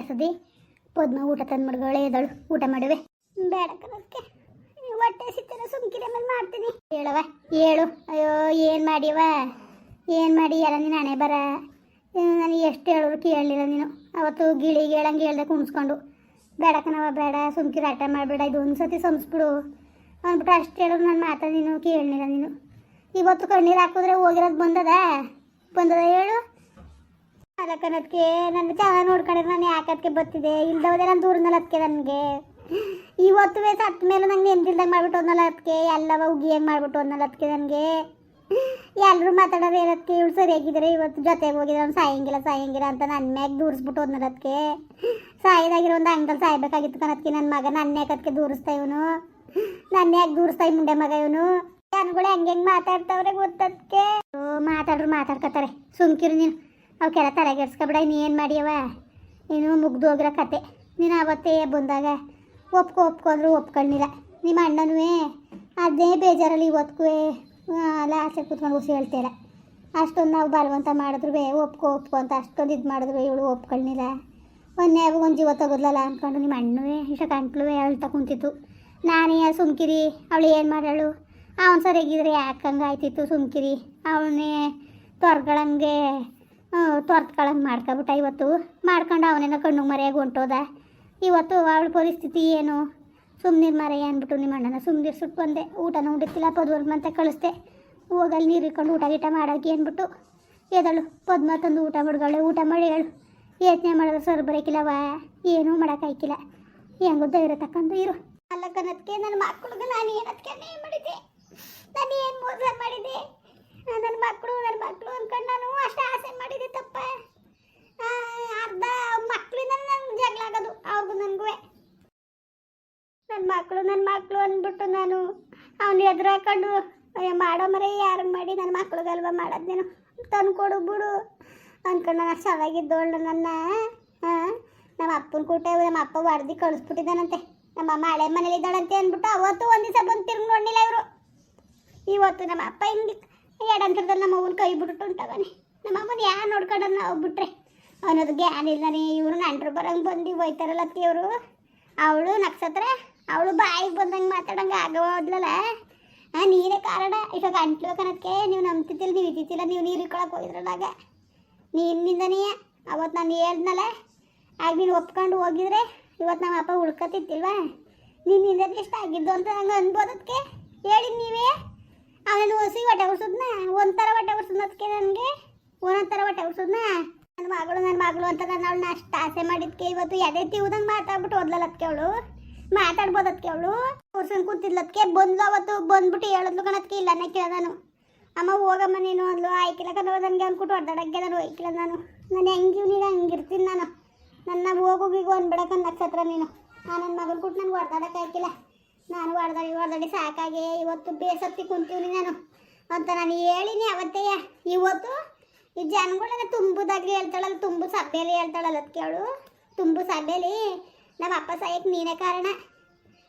ಎಸದಿ ಪದ್ಮ ಊಟ ತಂದು ಮಡ್ಗಳು ಎದಳು ಊಟ ಮಾಡುವೆ? ಬೇಡ ಕಣಕ್ಕೆ ಹೊಟ್ಟೆ ಸಿಗ್ತಾರ ಸುಮ್ಕಿರೆ ಮೇಲೆ ಮಾಡ್ತೀನಿ. ಹೇಳವ ಹೇಳು. ಅಯ್ಯೋ, ಏನು ಮಾಡಿವ ಏನು ಮಾಡಿ? ಯಾರ ನೀನು ಹಣೆ ಬರ ನನಗೆ ಎಷ್ಟು ಹೇಳಿದ್ರು ಕೇಳಲಿಲ್ಲ ನೀನು. ಅವತ್ತು ಗಿಳಿ ಹೇಳಂಗೆ ಹೇಳ್ದೆ ಕುಣಿಸ್ಕೊಂಡು. ಬೇಡ ಕಣವ ಬೇಡ. ಸುಮ್ಕಿರ ಆಟ ಮಾಡಬೇಡ. ಇದು ಒಂದು ಸತಿ ಸಂಸ್ಬಿಡು ಅಂದ್ಬಿಟ್ಟು ಅಷ್ಟು ಹೇಳಿದ್ರು ನಾನು ಮಾತಾ ನೀನು ಕೇಳಲಿಲ್ಲ ನೀನು. ಇವತ್ತು ಕಣ್ಣೀರು ಹಾಕಿದ್ರೆ ಹೋಗಿರೋದು ಬಂದದ? ಬಂದದ ಹೇಳು? ಅದಕ್ಕನದಕ್ಕೆ ನನ್ನ ಜಾಗ ನೋಡ್ಕೊಂಡಿದ್ರೆ ನಾನು ಯಾಕದಕ್ಕೆ ಬರ್ತಿದೆ ಇಲ್ದವದೆ ನಾನು ದೂರನಲ್ಲಿ ಅದಕ್ಕೆ ನನಗೆ. ಇವತ್ತುವೆ ಸತ್ತ ಮೇಲೆ ನಂಗೆ ನೆನ್ಪಿಲ್ದಂಗೆ ಮಾಡ್ಬಿಟ್ಟು ಹೋದ್ನಲ್ಲ ಅದಕ್ಕೆ ಎಲ್ಲವ ಉಗಿಯಂಗೆ ಮಾಡ್ಬಿಟ್ಟು ಹೋದ್ನಲ್ಲ ಅದಕ್ಕೆ ನನಗೆ. ಎಲ್ಲರೂ ಮಾತಾಡೋದು ಏನಕ್ಕೆ ಇವಳು ಸರಿಯಾಗಿದ್ದಾರೆ, ಇವತ್ತು ಜೊತೆಗೆ ಹೋಗಿದ್ರೆ ಅವ್ನು ಸಾಯಂಗಿಲ್ಲ ಸಾಯಂಗಿಲ್ಲ ಅಂತ ನನ್ನ ಮ್ಯಾಗ ದೂರಿಸ್ಬಿಟ್ಟು ಹೋದ್ನಲ್ಲ ಅದಕ್ಕೆ ಸಾಯಿದಾಗಿರೋ ಒಂದು ಅಂಕಲ್ ಸಾಯ್ಬೇಕಾಗಿತ್ತು ಕಣದಕ್ಕೆ ನನ್ನ ಮಗ. ನನ್ನ ಯಾಕೆ ದೂರಿಸ್ತಾ ಇವನು. ನನ್ನ ಯಾಕೆ ದೂರಿಸ್ತಾ ಮುಂಡೆ ಮಗ ಇವನು. ಜನಗಳು ಹೆಂಗೆ ಹೆಂಗೆ ಮಾತಾಡ್ತಾವ್ರೆ ಗೊತ್ತದಕ್ಕೆ ಮಾತಾಡ್ರು ಮಾತಾಡ್ಕತ್ತಾರೆ. ಸುಮ್ಕಿರು ನೀನು. ಅವಕ್ಕೆಲ್ಲ ತಲೆಗೆಡ್ಸ್ಕೊಬಿಡ, ನೀ ಏನು ಮಾಡಿಯವ? ನೀನು ಮುಗ್ದು ಹೋಗಿರೋ ಕತೆ. ನೀನು ಅವತ್ತೇ ಬಂದಾಗ ಒಪ್ಕೊ ಒಪ್ಕೊ ಅಂದ್ರೂ ಒಪ್ಕೊಂಡಿಲ್ಲ ನಿಮ್ಮ ಅಣ್ಣನೂ ಅದೇ ಬೇಜಾರಲ್ಲಿ ಇವತ್ತಿಗೂ ಲಾಸ್ಟ್ ಕೂತ್ಕೊಂಡು ಹುಸಿ ಹೇಳ್ತೀರ ಅಷ್ಟೊಂದು ನಾವು ಬಲವಂತ ಮಾಡಿದ್ರು ಒಪ್ಕೊ ಒಪ್ಕೊ ಅಂತ ಅಷ್ಟೊಂದು ಇದು ಮಾಡಿದ್ರು ಇವಳು ಒಪ್ಕೊಳ್ಳಿಲ್ಲ ಒಂದೇ ಒಂದು ಜೀವ ತಗೋದ್ಲಲ್ಲ ಅಂದ್ಕೊಂಡು ನಿಮ್ಮ ಅಣ್ಣವೇ ಇಷ್ಟ ಕಂಟ್ಲು ಹೇಳ್ತಾ ಕುಂತಿತ್ತು. ನಾನೇ ಸುಮ್ಕಿರಿ, ಅವಳು ಏನು ಮಾಡಾಳು ಅವನು ಸರಿಯಾಗಿದ್ರೆ ಯಾಕಂಗೆ ಆಯ್ತಿತ್ತು ಸುಮ್ಕಿರಿ? ಅವನೇ ತೊರ್ಗಳಂಗೆ ತೊರ್ತ್ಕೊಳಂಗೆ ಮಾಡ್ಕೊಬಿಟ್ಟ. ಇವತ್ತು ಮಾಡ್ಕೊಂಡು ಅವನೇನೋ ಕಣ್ಣು ಮರೆಯಾಗಿ ಹೊಂಟೋದ. ಇವತ್ತು ಅವಳ ಪರಿಸ್ಥಿತಿ ಏನು? ಸುಮ್ಮನೆ ಮರೆಯ ಅಂದ್ಬಿಟ್ಟು ನಿಮ್ಮ ಅಣ್ಣನ ಸುಮ್ಮನೆ ಸುಟ್ಟು ಬಂದೆ. ಊಟನೂ ಉಡಿತಿಲ್ಲ ಪದ್ವರ್ಗ ಮತ್ತೆ ಕಳಿಸ್ದೆ. ಹೋಗಲ್ಲಿ ನೀರು ಇಟ್ಕೊಂಡು ಊಟ ಗೀಟ ಮಾಡೋಕೆ ಅಂದ್ಬಿಟ್ಟು, ಎದಳು, ಪದ್ಮ ತಂದು ಊಟ ಮಾಡ್ಕೊಳ್ಳೆ ಊಟ ಮಾಡಿ ಹೇಳು. ಯೋಚನೆ ಮಾಡಿದ್ರೆ ಸರ್ ಬರೋಕಿಲ್ಲವ? ಏನೂ ಮಾಡೋಕ್ಕಾಯ್ಕಿಲ್ಲ ಹೆಂಗೋ ಧೈರ್ಯ ತಕ್ಕಂದು ಇರು. ಅಲ್ಲಕ್ಕನದಕ್ಕೆ ನನ್ನ ಮಕ್ಕಳಿಗೆ ನಾನು ಏನದಕ್ಕೆ ಏನು ಮಾಡಿದ್ದೆ? ನಾನು ಏನು ಮೋಸ ಮಾಡಿದ್ದೆ? ನನ್ನ ಮಕ್ಕಳು ನನ್ನ ಮಕ್ಕಳು ಅನ್ಕೊಂಡು ನಾನು ಅಷ್ಟು ಆಸೆ ಮಾಡಿದ್ದೆ ತಪ್ಪ. ಅರ್ಧ ಮಕ್ಕಳಿಂದ ನನ್ಗೆ ಜಗಳ ಆಗೋದು. ಅವ್ರಿಗೂ ನನಗೂ ನನ್ನ ಮಕ್ಕಳು ನನ್ನ ಮಕ್ಕಳು ಅಂದ್ಬಿಟ್ಟು ನಾನು ಅವ್ನು ಎದುರು ಹಾಕೊಂಡು ಮಾಡೋ ಮರೆ, ಯಾರು ಮಾಡಿ? ನನ್ನ ಮಕ್ಳಿಗಲ್ವ ಮಾಡೋದೇನು ತಂದು ಕೊಡು ಬಿಡು. ಅಂದ್ಕೊಂಡು ನಾನು ಚೆನ್ನಾಗಿದ್ದೋಳು ನನ್ನ ನಮ್ಮ ಅಪ್ಪನ ಕೂಟ, ನಮ್ಮ ಅಪ್ಪ ಹೊಡೆದು ಕಳಿಸ್ಬಿಟ್ಟಿದ್ದಾನಂತೆ. ನಮ್ಮ ಅಮ್ಮ ಹಳೆ ಮನೇಲಿ ಇದ್ದಾಳಂತೆ ಅಂದ್ಬಿಟ್ಟು ಅವತ್ತು ಒಂದು ದಿವಸ ಬಂದು ತಿರ್ಗಿ ನೋಡಲಿಲ್ಲ ಇವರು. ಇವತ್ತು ನಮ್ಮ ಅಪ್ಪ ಹಿಂಗೆ ಎಡಂತರದಲ್ಲಿ ನಮ್ಮ ಅವ್ವನ ಕೈ ಬಿಟ್ಟು ಉಂಟವನೇ ನಮ್ಮ ಅಮ್ಮನ ಯಾರು ನೋಡ್ಕೊಂಡ್ರೆ ನಾವು ಬಿಟ್ರೆ. ಅವನದು ಗ್ಯಾನ್ ಇಲ್ಲನೇ ಇವರು ನಂಟ್ರು ಬರಂಗೆ ಬಂದು ಹೋಯ್ತಾರಲ್ಲ ಅತ್ತಿಯವರು. ಅವಳು ನಕ್ಸತ್ರ ಅವಳು ಬಾಯಿಗೆ ಬಂದಂಗೆ ಮಾತಾಡಂಗೆ ಆಗವಾದ್ಲಲ್ಲ ನೀರೇ ಕಾರಣ. ಇವಾಗ ಅಂಟ್ಲು ಕಣಕ್ಕೆ ನೀವು ನಂಬ್ತಿದ್ದಿಲ್ಲ, ನೀವು ಇದ್ದಿದ್ದಿಲ್ಲ, ನೀವು ನೀರು ಇಟ್ಕೊಳಕ್ಕೆ ಹೋಗಿದ್ರಲ್ಲಾಗ ನೀರಿನಿಂದನೇ ಅವತ್ತು ನಾನು ಹೇಳ್ದ್ನಲ್ಲ, ಆಗ ನೀನು ಒಪ್ಕೊಂಡು ಹೋಗಿದ್ರೆ ಇವತ್ತು ನಮ್ಮ ಅಪ್ಪ ಉಳ್ಕೊತಿತ್ತಿಲ್ವಾ ನಿನ್ನಿಂದ ಇಷ್ಟ ಆಗಿದ್ದು ಅಂತ ನಂಗೆ ಅನ್ಬೋದಕ್ಕೆ ಹೇಳಿ ನೀವೇ? ಅವನು ಹೊಸಿ ಹೊಟ್ಟೆ ಉರ್ಸೋದ್ನ? ಒಂಥರ ಹೊಟ್ಟೆ ಅದಕ್ಕೆ ನನಗೆ? ಒಂದೊಂಥರ ಹೊಟ್ಟೆ ಉರ್ಸೋದ್ನ? ನನ್ನ ಮಗಳು ನನ್ನ ಮಗಳು ಅಂತ ನಾನು ಅವಳನ್ನ ಅಷ್ಟು ಆಸೆ ಮಾಡಿದ್ಕೆ ಇವತ್ತು ಎದೆ ತಿವ್ದಂಗೆ ಮಾತಾಡ್ಬಿಟ್ಟು ಓದ್ಲಲ್ಲದಕ್ಕೆ ಅವಳು. ಮಾತಾಡ್ಬೋದಕ್ಕೆ ಅವಳು. ಉರ್ಸನ್ ಕೂತಿದ್ಲತ್ಕೆ. ಬಂದ್ಲು ಅವತ್ತು, ಬಂದ್ಬಿಟ್ಟು ಹೇಳಿದ್ಲು ಕಣದಕ್ಕೆ ಇಲ್ಲ, ಅನ್ನಕ್ಕೆ ನಾನು. ಅಮ್ಮ, ಹೋಗಮ್ಮ ನೀನು ಅಂದ್ಲು. ಆಯ್ಕಿಲ್ಲ ಕಣ, ನನಗೆ ಅನ್ಬಿಟ್ಟು ಹೊಡೆದಾಡಕ್ಕೆ ನಾನು ಹೋಯ್ಕಿಲ್ಲ ನಾನು. ನಾನು ಹೆಂಗೆ ನೀನು ಹಂಗಿರ್ತೀನಿ ನಾನು. ನನ್ನ ಹೋಗೋಗಿಗೆ ಒಂದು ಬಿಡಕ್ಕೆ ನಕ್ಷತ್ರ ನೀನು. ಆ ನನ್ನ ಮಗನ ಕೊಟ್ಟು ನನಗೆ ಹೊಡೆದಾಡಕ್ಕೆ ಆಯ್ಕಿಲ್ಲ. ನಾನು ಹೊಡೆದಾಡಿ ಹೊಡೆದಾಡಿ ಸಾಕಾಗಿ, ಇವತ್ತು ಬೇಸತ್ತಿ ಕುಂತೀವಿ ನಾನು. ಅಂತ ನಾನು ಹೇಳಿನಿ ಅವತ್ತೇ ಇವತ್ತು ಈ ಜನಗಳೆಲ್ಲ ತುಂಬುದಾಗಿ ಹೇಳ್ತಾಳಲ್ಲ, ತುಂಬು ಸಭೆಯಲ್ಲಿ ಹೇಳ್ತಾಳಲ್ಲ ಅದಕ್ಕೆ ಅವಳು ತುಂಬು ಸಭೆಯಲ್ಲಿ ನಮ್ಮ ಅಪ್ಪ ಸಾಯಕ್ಕೆ ನೀನೇ ಕಾರಣ.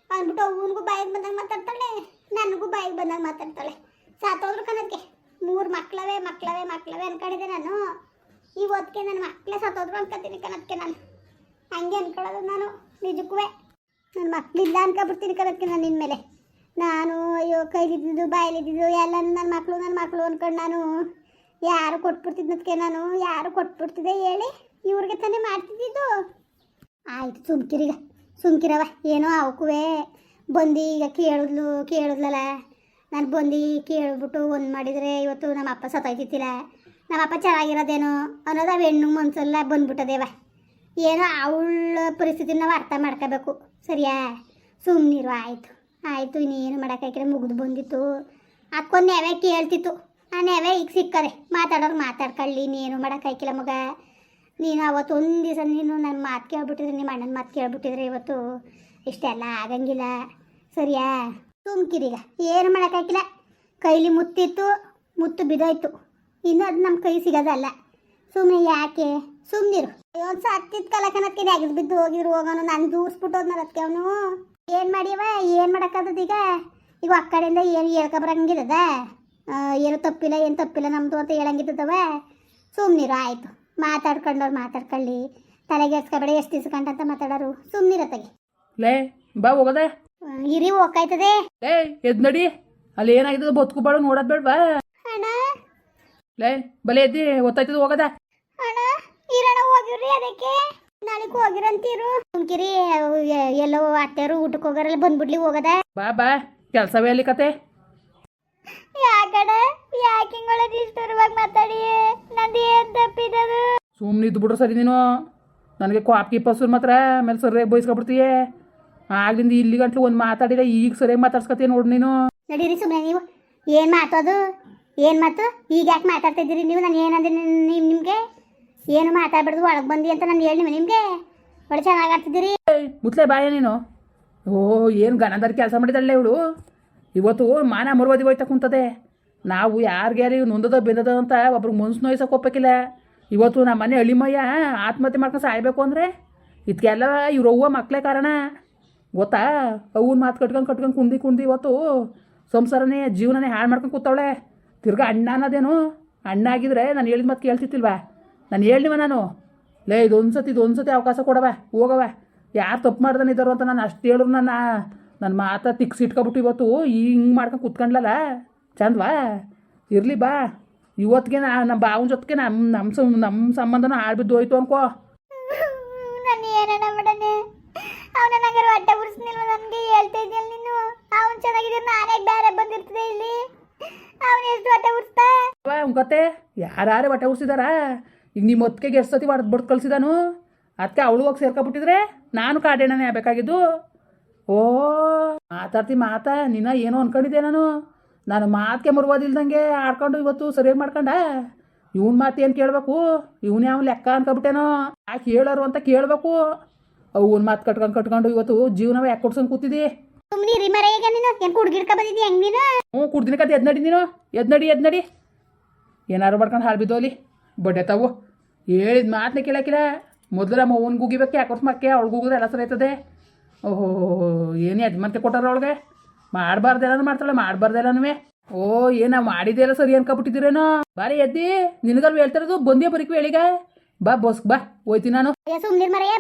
ಅಂದ್ಬಿಟ್ಟು ಅವನಿಗೂ ಬಾಯಿಗೆ ಬಂದಾಗ ಮಾತಾಡ್ತಾಳೆ, ನನಗೂ ಬಾಯಿಗೆ ಬಂದಾಗ ಮಾತಾಡ್ತಾಳೆ. ಸಾತೋದ್ರು ಕಣಕ್ಕೆ. ಮೂರು ಮಕ್ಕಳವೇ ಮಕ್ಕಳವೇ ಮಕ್ಕಳವೇ ಅನ್ಕೊಂಡಿದ್ದೆ ನಾನು. ಇವತ್ತಿಗೆ ನನ್ನ ಮಕ್ಕಳೇ ಸತ್ತೋದ್ರು ಅನ್ಕೋತೀನಿ ಕಣಕ್ಕೆ ನಾನು. ಹಂಗೆ ಅನ್ಕೊಳ್ಳೋದು ನಾನು ನಿಜಕ್ಕೂ ನನ್ನ ಮಕ್ಕಳಿಲ್ಲ ಅನ್ಕೊಬಿಡ್ತೀನಿ ಕಣಕ್ಕೆ ನಾನು ಮೇಲೆ. ನಾನು, ಅಯ್ಯೋ, ಕೈಲಿದ್ದಿದ್ದು, ಬಾಯಲ್ಲಿದ್ದಿದ್ದು ಎಲ್ಲ ನನ್ನ ಮಕ್ಕಳು ನನ್ನ ಮಕ್ಕಳು ಅಂದ್ಕೊಂಡು ನಾನು ಯಾರು ಕೊಟ್ಬಿಡ್ತಿದ್ದಕ್ಕೆ ನಾನು? ಯಾರು ಕೊಟ್ಬಿಡ್ತಿದ್ದೆ ಹೇಳಿ? ಇವ್ರಿಗೆ ತಾನೇ ಮಾಡ್ತಿದ್ದಿದ್ದು. ಆಯ್ತು, ಸುಮ್ಕಿರಿಗ ಸುಮ್ಕಿರವ ಏನೋ ಅವಕುವೆ. ಬಂದು ಈಗ ಕೇಳಿದ್ಲು, ಕೇಳಿದ್ಲಲ್ಲ. ನಾನು ಬಂದು ಕೇಳಿಬಿಟ್ಟು ಒಂದು ಮಾಡಿದರೆ ಇವತ್ತು ನಮ್ಮ ಅಪ್ಪ ಸತ್ತೋಯ್ತಿತ್ತಿಲ್ಲ ನಮ್ಮ ಅಪ್ಪ ಚೆನ್ನಾಗಿರೋದೇನೋ ಅನ್ನೋದು ಹೆಣ್ಣು ಮನಸಲ್ಲ ಬಂದ್ಬಿಟ್ಟದೇವ. ಏನೋ ಅವಳ ಪರಿಸ್ಥಿತಿನ ನಾವು ಅರ್ಥ ಮಾಡ್ಕೋಬೇಕು. ಸರಿಯಾ? ಸುಮ್ಮನಿರು ಆಯಿತು. ಆಯಿತು, ಇನ್ನೇನು ಮಾಡೋಕ್ಕಾಗಿರ ಮುಗಿದು ಬಂದಿತ್ತು. ಅಕ್ಕೊಂದು ನೆವೆ ಕೇಳ್ತಿತ್ತು. ಆ ನೆವೆ ಈಗ ಸಿಕ್ಕದೆ ಮಾತಾಡೋರು ಮಾತಾಡ್ಕೊಳ್ಳಿ, ಇನ್ನೇನು ಮಾಡೋಕ್ಕಾಗಿಲ್ಲ ಮಗ. ನೀನು ಅವತ್ತು ಒಂದು ದಿವಸ ನೀನು ನನ್ನ ಮಾತು ಕೇಳ್ಬಿಟ್ಟಿದ್ರೆ ನಿಮ್ಮ ಅಣ್ಣನ ಮಾತು ಕೇಳ್ಬಿಟ್ಟಿದ್ರೆ ಇವತ್ತು ಇಷ್ಟೆಲ್ಲ ಆಗಂಗಿಲ್ಲ. ಸರಿಯಾ? ತುಮ್ಕಿರೀಗ ಏನು ಮಾಡೋಕ್ಕಾಗಿಲ್ಲ ಕೈಲಿ ಮುತ್ತಿತ್ತು, ಮುತ್ತು ಬಿದ್ದೋಯ್ತು. ಇನ್ನು ಅದು ನಮ್ಮ ಕೈ ಸಿಗೋದಲ್ಲ. ಸುಮ್ಮನೆ ಯಾಕೆ? ಸುಮ್ಮನಿರು ಒಂದು ಸತ್ತಿದ್ ಕಲಕನಕ್ಕೆ ಅಗಿದ್ ಬಿದ್ದು ಹೋಗಿದ್ರು ಹೋಗೋನು. ನಾನು ದೂರ್ಸ್ಬಿಟ್ಟು ಹೋದ್ನಲ್ಲ ಅದಕ್ಕೆ ಅವನು. ಏನು ಮಾಡ್ಯವ ಏನು ಮಾಡೋಕ್ಕಾಗದ ಈಗ? ಈಗ ಆ ಕಡೆಯಿಂದ ಏನು ಹೇಳ್ಕೊಬರಂಗಿದ್ದದ ಏನು ತಪ್ಪಿಲ್ಲ ಏನು ತಪ್ಪಿಲ್ಲ ನಮ್ಮದು ಅಂತ ಹೇಳಂಗಿದ್ದವ? ಸುಮ್ಮನಿರು ಆಯಿತು. ಮಾತಾಡ್ಕೊಂಡವ್ರು ಮಾತಾಡ್ಕೊಳ್ಳಿ. ತಲೆಗೆಡ್ಸ್ಕೊಬೇಡ ಎಷ್ಟು ದಿಸ್ಕೊಂಡ ಅಂತ ಮಾತಾಡೋರು. ಸುಮ್ಮನಿರತ್ತಾಗೆ ಲೇ ಬಾ ಹೋಗದೆ. ಇರಿ ಹೋಗ್ತದೆ ಲೇ ಎದ್ ನಡಿ. ಅಲ್ಲಿ ಏನಾಗಿದೆ ಬದುಕು ಬಾಳು ನೋಡೋದ್ ಬೇಡ್ವಾ? ಅಣ್ಣ. ಲೇ ಬಲೆ ಎದ್ದಿ ಗೊತ್ತಾಯ್ತದ ಹೋಗದ. ಹೋಗಿರ್ರಿ ಅದಕ್ಕೆ? ನಾಳೆ ಹೋಗಿರಂತೀರು? ಸುಮ್ಕಿರಿ ಎಲ್ಲೋ ಅತ್ತೆಯರು ಊಟಕ್ಕೆ ಹೋಗಾರಲ್ಲ ಬಂದ್ಬಿಡ್ಲಿ ಹೋಗದ. ಬಾ ಬಾ ಕೆಲಸವೇ ಅಲ್ಲಿ ಕತೆ. ಯಾಕಡ? ಯಾಕೆ ಹಿಂಗೊಳ ಇಷ್ಟರವಾಗಿ ಮಾತಾಡಿ? ನಂದು ಏನ್ ತಪ್ಪಿದದು? ಸುಮ್ಮನೆ ಇದ್ದು ಬಿಡ್ರು ಸರಿ ನೀನು. ನನಗೆ ಕಾಪಿ ಪಸೂರ್ ಮಾತ್ರ ಆಮೇಲೆ ಸರಿಯಾಗಿ ಬಯಸ್ಕೊಬಿಡ್ತೀಯ ಆಗ್ಲಿಂದ ಇಲ್ಲಿ ಗಂಟ್ಲು ಒಂದು ಮಾತಾಡಿಲ್ಲ ಈಗ ಸರಿಯಾಗಿ ಮಾತಾಡ್ಸ್ಕೊತೀಯ ನೋಡು ನೀನು. ನಡೀರಿ ಸುಮ್ಮನೆ ನೀವು. ಏನು ಮಾತೋದು? ಏನು ಮಾತು? ಈಗ ಯಾಕೆ ಮಾತಾಡ್ತಿದ್ದೀರಿ ನೀವು? ನಾನು ಏನಂದ್ರೆ ನಿಮಗೆ? ಏನು ಮಾತಾಡ್ಬಾರ್ದು ಒಳಗೆ ಬಂದಿ ಅಂತ ನಾನು ಹೇಳಿ ನಿಮಗೆ. ಒಳ್ಳೆ ಚೆನ್ನಾಗಿ ಆಡ್ತಿದ್ದೀರಿ. ಏಯ್, ಮುತ್ಲೆ ಬಾಯ ನೀನು. ಓ ಏನು ಗಣದಾರಿ ಕೆಲಸ ಮಾಡಿದಳೆ ಇವಳು? ಇವತ್ತು ಮಾನ ಮರುವದಿ ಹೋಯ್ತಾ ಕುಂತದೆ. ನಾವು ಯಾರಿಗ್ಯಾರು ನೊಂದದ ಬೆಂದದ ಅಂತ ಒಬ್ರಿಗೆ ಮನ್ಸು ನೋಯ್ಸಕ್ಕೆ ಹೋಗ್ಬೇಕಿಲ್ಲ ಇವತ್ತು ನಮ್ಮ ಮನೆ ಅಳಿಮಯ್ಯ ಆತ್ಮಹತ್ಯೆ ಮಾಡ್ಕೊಂಡು ಸಾಯ್ಬೇಕು ಅಂದರೆ ಇದಕ್ಕೆಲ್ಲ ಇವ್ರ ಅವ್ವ ಮಕ್ಕಳೇ ಕಾರಣ. ಗೊತ್ತಾ? ಅವ್ನ ಮಾತು ಕಟ್ಕೊಂಡು ಕಟ್ಕೊಂಡು ಕುಂದಿ ಕುಂದಿ ಇವತ್ತು ಸಂಸಾರನೇ ಜೀವನನೇ ಹಾಳು ಮಾಡ್ಕೊಂಡು ಕೂತವಳೆ. ತಿರ್ಗಾ ಅಣ್ಣ ಅನ್ನೋದೇನು? ಅಣ್ಣ ಆಗಿದ್ರೆ ನಾನು ಹೇಳಿದ ಮಾತು ಕೇಳ್ತಿತ್ತಿಲ್ವಾ ನಾನು ಹೇಳಿವ ನಾನು. ಲೇ ಇದೊಂದು ಸತಿ ಇದೊಂದು ಸತಿ ಅವಕಾಶ ಕೊಡವೆ ಹೋಗವೆ ಯಾರು ತಪ್ಪು ಮಾಡ್ದಾನೆ ಇದ್ದಾರೋ ಅಂತ ನಾನು ಅಷ್ಟು ಹೇಳಿದ್ರು ನನ್ನ. ನನ್ನ ಮಾತ ತಿಕ್ಸಿ ಇಟ್ಕೊಬಿಟ್ಟು ಇವತ್ತು ಹಿಂಗೆ ಮಾಡ್ಕೊಂಡು ಕುತ್ಕೊಂಡ್ಲಲ್ಲ ಚಂದವಾ ಇರಲಿ ಬಾ. ಇವತ್ತಿಗೆ ನಾ ನಮ್ಮ ಬಾವನ ಜೊತೆಗೆ ನಮ್ಮ ನಮ್ಮ ಸಂ ನಮ್ಮ ಸಂಬಂಧನ ಆಳ್ಬಿದ್ದು ಹೋಯ್ತು ಅನ್ಕೋ. ಯಾರೇ ಬಟ್ಟೆ ನನಗೆ? ಹೇಳ್ತಾ ನೀನು? ಅವನು ಚೆನ್ನಾಗಿದ್ರೆ ನಾನೇ ಬೇರೆ ಬಂದಿರ್ತದೆ ಇಲ್ಲಿ. ಅವನು ಎಷ್ಟು ಹೊಟ್ಟೆ ಉರ್ಸ್ತಾ? ಗೊತ್ತೇ ಯಾರು ಹೊಟ್ಟೆ ಉರ್ಸಿದಾರ? ಈಗ ನಿಮ್ಮ ಹೊತ್ತಿಗೆ ಎಷ್ಟು ಸತಿ ಹೊಡೆದು ಬಡ್ದು ಕಳಿಸಿದಾನು? ಅದಕ್ಕೆ ಅವಳು ಹೋಗಿ ಸೇರ್ಕೊಬಿಟ್ಟಿದ್ರೆ ನಾನು ಕಾಡೇಣನೇ ಬೇಕಾಗಿದ್ದು ಓ ಮಾತಾಡ್ತಿ ಮಾತಾ ನಿನ್ನ ಏನೋ ಅನ್ಕೊಂಡಿದ್ದೆ ನಾನು. ನಾನು ಮಾತಿಗೆ ಮುರುವುದಿಲ್ದಂಗೆ ಆಡ್ಕೊಂಡು ಇವತ್ತು ಸರಿಯಾಗಿ ಮಾಡ್ಕೊಂಡ. ಇವನ್ ಮಾತು ಏನು ಕೇಳಬೇಕು? ಇವನ್ ಯಾವ ಲೆಕ್ಕ ಅನ್ಕೊಬಿಟ್ಟೇನೋ. ಯಾಕೆ ಹೇಳೋರು ಅಂತ ಕೇಳಬೇಕು. ಅವನ ಮಾತು ಕಟ್ಕೊಂಡು ಕಟ್ಕೊಂಡು ಇವತ್ತು ಜೀವನವ ಯಾಕೆ ಕೊಡ್ಸ್ಕೊಂಡು ಕೂತಿದ್ದಿ ಹ್ಞೂ ಕುಡ್ದಿನ ಕತೆ ಎದ್ ನಡಿ ನೀನು. ಎದ್ ನಡಿ ಎದ್ ನಡಿ. ಏನಾರು ಮಾಡ್ಕೊಂಡು ಹಾಳು ಬಿದ್ದೋಲಿ ಅಲ್ಲಿ. ಬಡ್ಡೆ ತಾವು. ಹೇಳಿದ ಮಾತನ್ನ ಕೇಳಕ್ಕಿಲ್ಲ ಮೊದಲ ಅವನ ಗುಗಿಬೇಕು ಯಾಕೋಸ್ ಮಕ್ಕೆ ಅವಳು ಗುಗಿದ್ರೆ ಎಲ್ಲ ಸರಿ ಆಯ್ತದೆ. ಓಹೋ ಏನು ಯಜಮಾನ್ತೆ ಕೊಟ್ಟಾರ ಅವಳಿಗೆ? ಮಾಡಬಾರ್ದೆಲ್ಲ ಮಾಡ್ತಾಳೆ ಮಾಡಬಾರ್ದೆಲ್ಲನೂ ಓ ಏನ ಮಾಡಿದೆಲ್ಲ ಸರಿ ಅನ್ಕೊಬಿಟ್ಟಿದ್ದೀರೇನೋ? ಬಾರಿ ಎದ್ದಿ ನಿನಗಲ್ವ ಹೇಳ್ತಾರದು ಬಂದೇ ಬರೀಕ್ ಹೇಳಿಗ ಬಾ ಬಸ್ ಬಾ ಹೋಯ್ತಿ ನಾನು.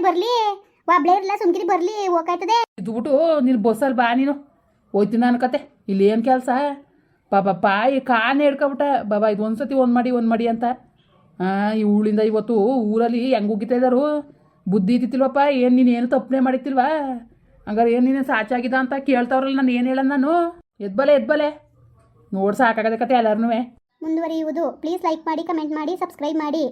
ಬರ್ಲಿ. ಒಬ್ಳೇ ಇರಲ್ಲ ಸುಮ್ಕಿರಿ ಬರ್ಲಿ. ಹೋಗಾಯ್ತದೆ. ಇದ್ಬಿಟ್ಟು ನೀನು ಬಸ್ಸಲ್ಲಿ ಬಾ ನೀನು. ಹೋಯ್ತೀನಿ ನಾನು ಕತೆ. ಇಲ್ಲಿ ಏನು ಕೆಲಸ? ಪಾಪ ಪಾಯಿ ಕಾನೇ ಹಿಡ್ಕೊಬಿಟ್ಟ ಬಾಬಾ ಇದು ಒಂದು ಸತಿ ಒಂದು ಮಾಡಿ ಒಂದು ಮಾಡಿ ಅಂತ. ಈ ಊಳಿಂದ ಇವತ್ತು ಊರಲ್ಲಿ ಹೆಂಗೆ ಉಗಿತಾ ಇದ್ದಾರು ಬುದ್ಧಿ ಇದ್ದಿತ್ತಿಲ್ವಪ್ಪ, ಏನು ನೀನು ಏನು ತಪ್ಪನೆ ಮಾಡಿತ್ತಿಲ್ವಾ ಹಂಗಾರೆ ಏನು ನೀನು ಸಾಚಾಗಿದ ಅಂತ ಕೇಳ್ತಾವ್ರಲ್ಲ ನಾನು ಏನು ಹೇಳೋಣ ನಾನು? ಎದ್ಬಲೆ ಎದ್ಬಲೆ ನೋಡಿ ಸಾಕಾಗದ ಕತೆ ಎಲ್ಲರೂ ಮುಂದುವರಿಯುವುದು. ಪ್ಲೀಸ್ ಲೈಕ್ ಮಾಡಿ ಕಮೆಂಟ್ ಮಾಡಿ ಸಬ್ಸ್ಕ್ರೈಬ್ ಮಾಡಿ.